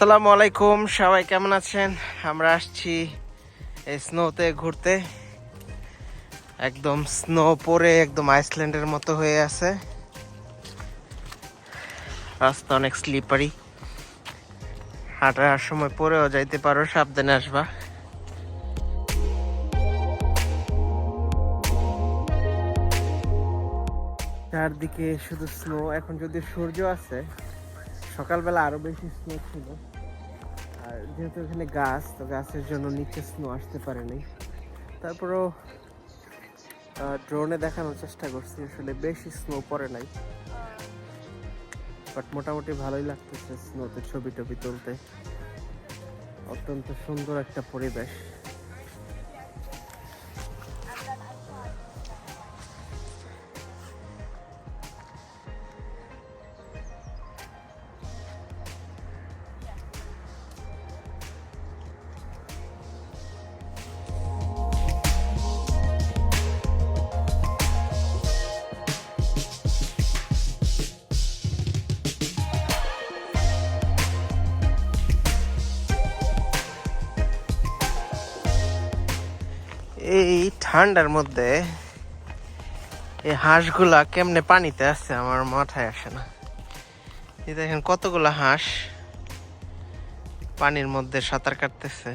আসসালামু আলাইকুম, সবাই কেমন আছেন? আমরা আসছি স্নোতে ঘুরতে। একদম স্নো পরে একদম আইসল্যান্ডের মতো হয়ে আছে। রাস্তা অনেক স্লিপারি হাঁটার সময় পরেও যাইতে পারো, সাবধানে আসবা। চারদিকে শুধু স্নো এখন যদি সূর্য আছে সকালবেলা আরও বেশি স্নো ছিল। আর যেহেতু এখানে গাছ, তো গাছের জন্য নিচে স্নো আসতে পারেনি তারপরেও ড্রোনে দেখানোর চেষ্টা করছি, আসলে বেশি স্নো পড়ে নাই। বাট মোটামুটি ভালোই লাগতেছে স্নোতে ছবি টবি তুলতে। অত্যন্ত সুন্দর একটা পরিবেশ। এই ঠান্ডার মধ্যে এই হাঁসগুলা কেমনে পানিতে আছে আমার মাথায় আসে না। এই দেখেন কতগুলা হাঁস পানির মধ্যে সাঁতার কাটতেছে।